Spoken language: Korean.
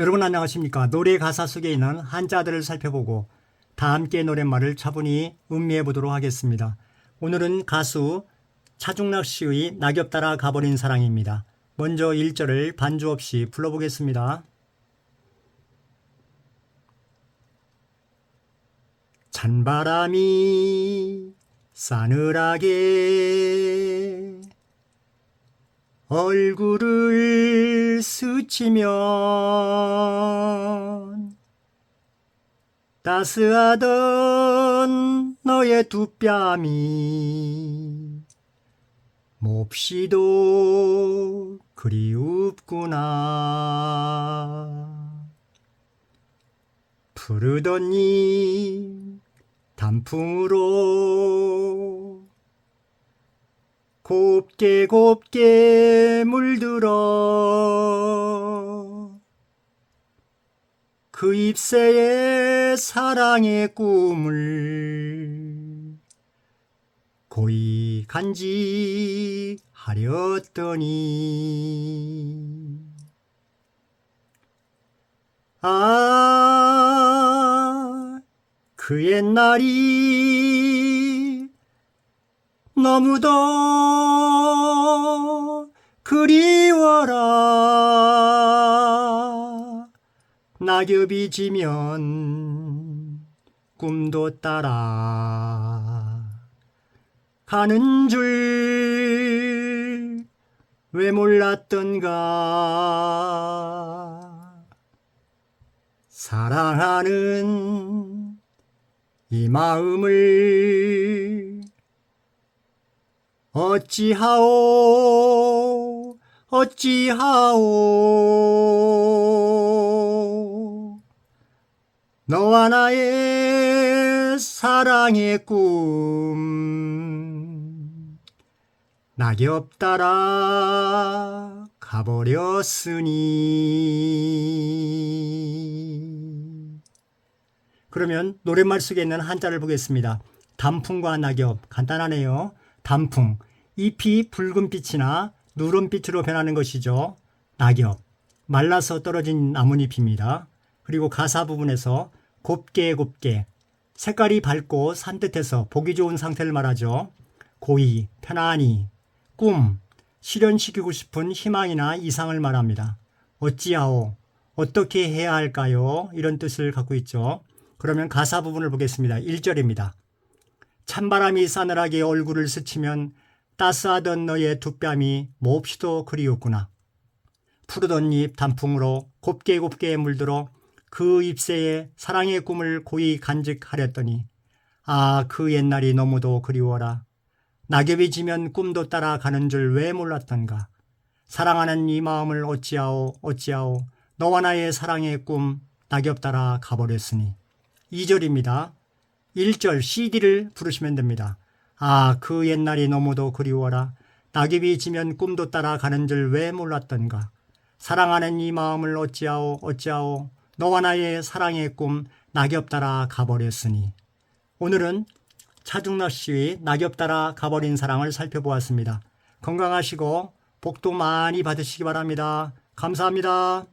여러분 안녕하십니까? 노래 가사 속에 있는 한자들을 살펴보고 다 함께 노랫말을 차분히 음미해 보도록 하겠습니다. 오늘은 가수 차중락 씨의 낙엽 따라 가버린 사랑입니다. 먼저 1절을 반주 없이 불러보겠습니다. 찬바람이 싸늘하게 얼굴을 스치면 따스하던 너의 두 뺨이 몹시도 그리웁구나. 푸르던 잎 단풍으로 곱게 곱게 물들어. 그 잎새에 사랑의 꿈을 고이 간직하렸더니. 아, 그 옛날이 너무도 그리워라. 낙엽이 지면 꿈도 따라 가는 줄 왜 몰랐던가. 사랑하는 이 마음을 어찌하오 어찌하오 너와 나의 사랑의 꿈 낙엽 따라 가버렸으니 그러면 노랫말 속에 있는 한자를 보겠습니다. 단풍과 낙엽 간단하네요. 단풍 잎이 붉은빛이나 누런빛으로 변하는 것이죠. 낙엽 말라서 떨어진 나뭇잎입니다. 그리고 가사 부분에서 곱게 곱게 색깔이 밝고 산뜻해서 보기 좋은 상태를 말하죠. 고이, 편안히, 꿈, 실현시키고 싶은 희망이나 이상을 말합니다. 어찌하오, 어떻게 해야 할까요? 이런 뜻을 갖고 있죠. 그러면 가사 부분을 보겠습니다. 1절입니다. 찬바람이 싸늘하게 얼굴을 스치면 따스하던 너의 두 뺨이 몹시도 그리웠구나. 푸르던 잎 단풍으로 곱게 곱게 물들어 그 잎새에 사랑의 꿈을 고이 간직하렸더니 아 그 옛날이 너무도 그리워라. 낙엽이 지면 꿈도 따라 가는 줄 왜 몰랐던가. 사랑하는 이 마음을 어찌하오 어찌하오 너와 나의 사랑의 꿈 낙엽 따라 가버렸으니 2절입니다. 1절 CD를 부르시면 됩니다. 아, 그 옛날이 너무도 그리워라. 낙엽이 지면 꿈도 따라 가는 줄 왜 몰랐던가. 사랑하는 이 마음을 어찌하오 어찌하오 너와 나의 사랑의 꿈 낙엽 따라 가버렸으니 오늘은 차중락 씨의 낙엽 따라 가버린 사랑을 살펴보았습니다. 건강하시고 복도 많이 받으시기 바랍니다. 감사합니다.